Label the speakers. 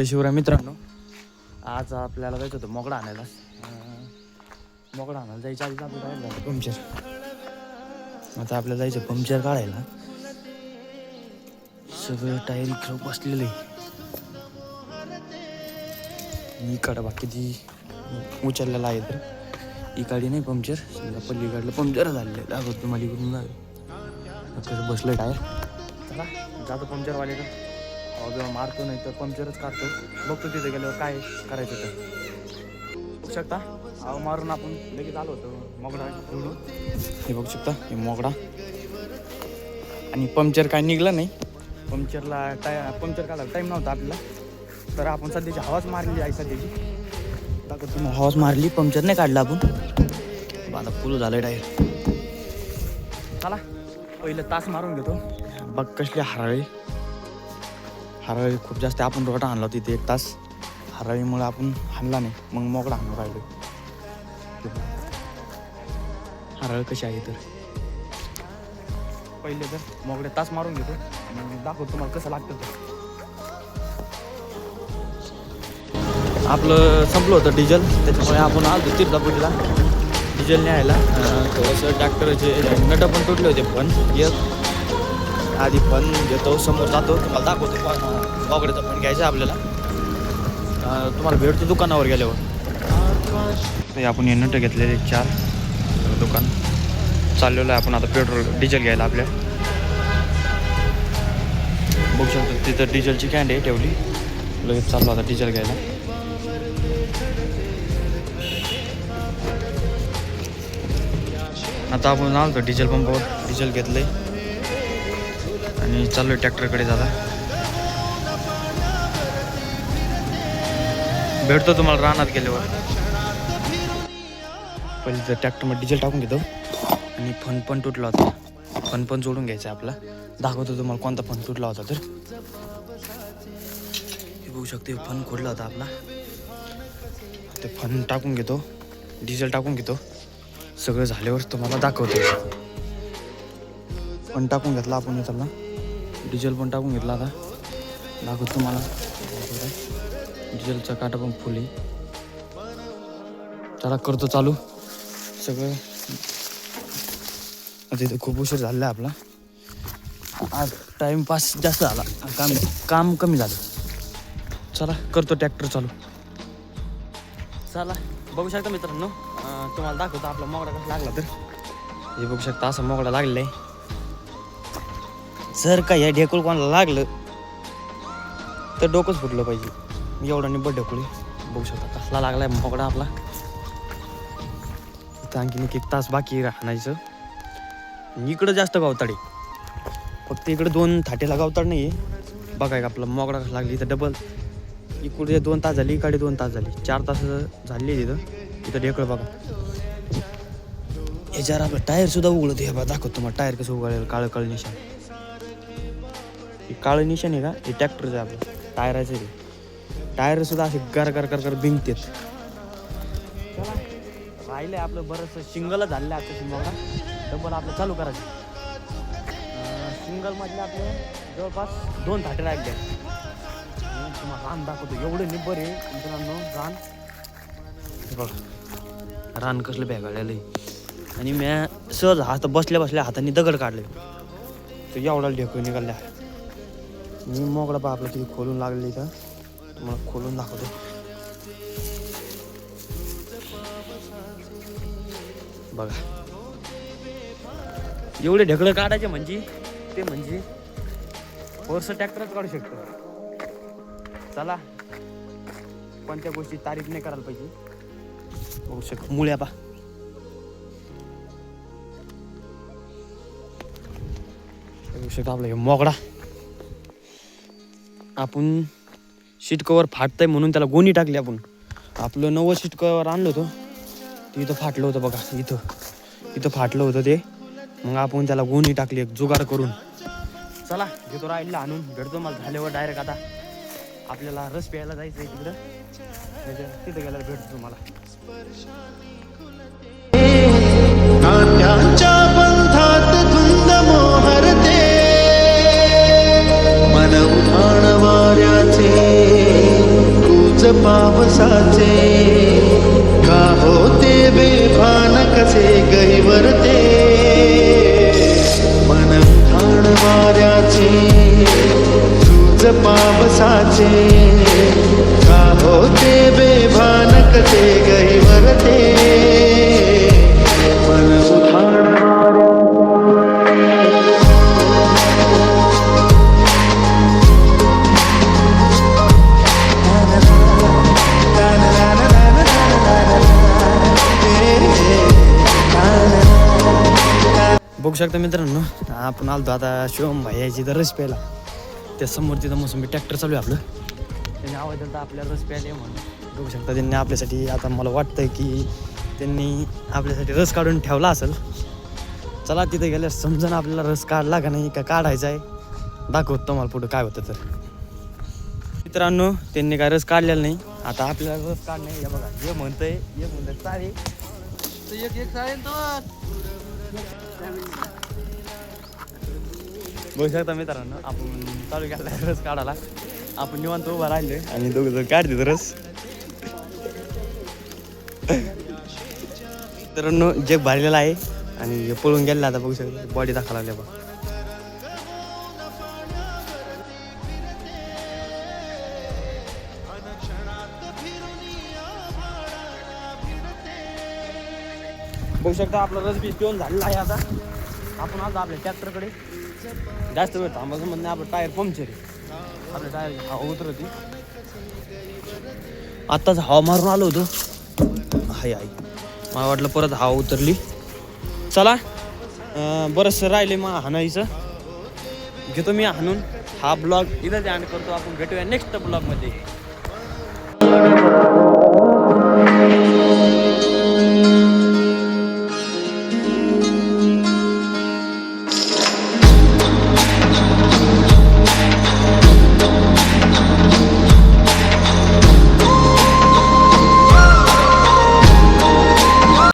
Speaker 1: जय शिवराय मित्रांनो. आज आपल्याला जायचं होतं मोगडा आणायला. मोगडा आणायला जायच्या आधी आपलं होतं पंक्चर. आता आपल्याला जायचं पंक्चर काढायला. सगळं टायर इकडं बसलेलं आहे. इकडं बाकी ती उचललेला आहे तर. इकडे नाही पंक्चर. समजा पल्लीकडलं पंक्चर झालेलं आहे. दाखवतो तुम्हाला इकडून. कसं बसलं टायर. चला जातो पंक्चरवाले हवा बिवा मारतो नाही तर पंक्चरच काढतो. बघतो तिथे गेल्यावर काय करायचं तर बघू शकता? हवा मारून आपण लगेच आलो होतो. मोगडा घेऊन हे बघू शकता हे मोगडा. आणि पंक्चर काय निघलं नाही. पंक्चरला टाय पंक्चर काढायला टाईम नव्हता आपल्याला. तर आपण सध्याची हवाच मारली आहे सध्याची. दाखवतो तुम्हाला हवाच मारली पंक्चर नाही काढला आपण. आता फुल झालं टायर चला पहिलं तास मारून घेतो. बघ कसली हराळी. हराळी खूप जास्त आपण रोटा आणला होता तिथे एक तास. हराळीमुळे आपण हाणला नाही. मग मोकळा आणून राहिलो. हराळ कशी आहे तर पहिले तर मोकळे तास मारून घेतो. आणि दाखवतो तुम्हाला कसं लागतं तर आपलं संपलं होतं डिझेल. त्याच्यामुळे आपण आलो तीर्थापुरीला डिझेल न्यायला. थोडंसं ट्रॅक्टरचे नटं पण तुटले होते पण. एक आधी पण घेतो समोर जातो. तुम्हाला दाखवतो पण वागड्याचा पण घ्यायचा आहे आपल्याला. तुम्हाला भेटतो दुकानावर गेल्यावर. आपण हे नट घेतलेले चार. दुकान. चाललेलं आहे आपण आता पेट्रोल डिझेल घ्यायला आपल्या. बघू शकतो तिथं डिझेलची कॅन्ड आहे ठेवली. लगेच चाललो आता डिझेल घ्यायला. आता आपण आलो डिझेल पंपावर. डिझेल घेतलंय. आणि चाललोय ट्रॅक्टरकडे दादा. भेटतो तुम्हाला रानात गेल्यावर. पहिले तर ट्रॅक्टरमध्ये डिझेल टाकून घेतो. आणि फन पण तुटला होता. फन पण जोडून घ्यायचा आपला. दाखवतो तुम्हाला कोणता फन तुटला होता तर. बघू शकते फन खोडला होता आपला. ते फन टाकून घेतो. डिझेल टाकून घेतो. सगळं झाल्यावर तुम्हाला दाखवतो. पण टाकून घेतला आपण त्याला डिझेल पण टाकून घेतला आता. दाखवतो तुम्हाला. डिझेलचा काटा पण फुल. आहे चला करतो चालू. सगळं. आता इथं खूप उशीर झालेला आहे आपला. आज टाइमपास जास्त झाला. काम काम कमी झालं. चला करतो ट्रॅक्टर चालू. चला बघू शकता मित्रांनो. तुम्हाला दाखवतो आपला मोगडा कसा लागला तर. हे बघू शकता असं मोगडा लागलेला आहे. जर का या ढेकूळ कोणाला लागलं तर डोकंच फुटलं पाहिजे. एवढा निब्बट ढेकूळ बघू शकता कसला लागलाय मोगडा आपला. इथं आणखीन एक एक तास बाकी राहण्याचं. इकडं जास्त गावताड. आहे फक्त इकडं दोन थाटेला गावताड नाही आहे बघा आपला मोगडा कसा लागली इथं डबल इकडे दोन तास झाली इकडे दोन तास झाली. चार तास झाली तिथं तिथं ढेकळ बघा. याच्यावर आपलं टायर सुद्धा उघडत हे बघा दाखवतो मग टायर कसं उघडेल काळं काळं निशाण. हे काळं निशाण आहे का? हे ट्रॅक्टरचं आहे आपलं. टायराचं आहे ते. टायर सुद्धा असे गर गर कर कर बिंकतेत राहिलंय आपलं बरंच सिंगलच झालेलं आहे आता सिंगलला डबल आपलं चालू करायचं. सिंगल मधले आपले जवळपास दोन थाटे राहिले. तुम्हाला रान दाखवतो. एवढं निब्बर आहे मित्रांनो रान. हे बघा. रान कसलं भेगाळलेलं. आहे आणि म्या सहज हात बसल्या बसल्या हाताने दगड काढले. तो एवढा ढेकून निघाल्या मी मोकळा पा आपलं किती खोलून लागले इथं. तुम्हाला खोलून दाखवतो. बघा. एवढे ढेकळं काढायचे म्हणजे? ते म्हणजे? वर्ष ट्रॅक्टरच काढू शकतो. चला. कोणत्या गोष्टी तारीफ नाही करायला पाहिजे. होऊ शकतो. मुळ्या पा बघू शकतो आपलं हे मोगडा आपण शीट कवर फाटतंय म्हणून त्याला गोणी टाकली आपण. आपलं नवं शीट कवर आणलं होतं. ते इथं फाटलं होतं बघा इथं. इथं फाटलं होतं ते. मग आपण त्याला गोणी टाकली एक जुगार करून. चला घेतो राहिला आणून. भेटतो मला झाल्यावर डायरेक्ट आता आपल्याला रस प्यायला जायचं आहे तिकडं तिथं गेल्यावर भेटतो तुम्हाला.
Speaker 2: पावसाचे का होते बेफान कसे गैवरते मन खाण वाऱ्याचे तुझ पावसाचे का होते बेभान कसे गै
Speaker 1: बघू शकता मित्रांनो आपण आलतो आता शिवम भाई तर रस प्यायला. त्या समोर तिथं मोसंबी ट्रॅक्टर चालू आहे आपलं. त्यांनी आवाज दिला आपल्याला रस प्यायला ये म्हणून. बघू शकता त्यांनी आपल्यासाठी आता मला वाटतं की त्यांनी आपल्यासाठी रस काढून ठेवला असेल. चला तिथे गेल्यास समजा आपल्याला रस काढला का नाही का काढायचा आहे दाखवतो तुम्हाला पुढं काय होतं तर. मित्रांनो त्यांनी काय रस काढलेला नाही. आता आपल्याला रस काढणे हे बघा हे म्हणतंय हे म्हणतंय चालेल एक एक चालेल बघू शकता मित्रांनो आपण चालू केला रस काढायला. आपण निवांत उभा राहिलोय. आणि दोघं जण काढते रस. मित्रांनो जग भरलेला आहे आणि पळून गेलेला आता बघू शकता. बॉडी दाखवा लागल्या बघ. बघू शकता आपला रस बी पिऊन झालेला आहे आता. आपण आज आपल्या ट्रॅक्टरकडे जास्त वेळ थांबायचं म्हणणं आपलं टायर पंक्चर आहे. टायर हवा होती आत्ताच हवा मारून आलो होतो. हाय आई मला वाटलं परत हवा उतरली. चला बरंच राहिले मग हाणायचं. घेतो मी हाणून. हा ब्लॉग इथं ध्यान करतो. आपण भेटूया नेक्स्ट ब्लॉगमध्ये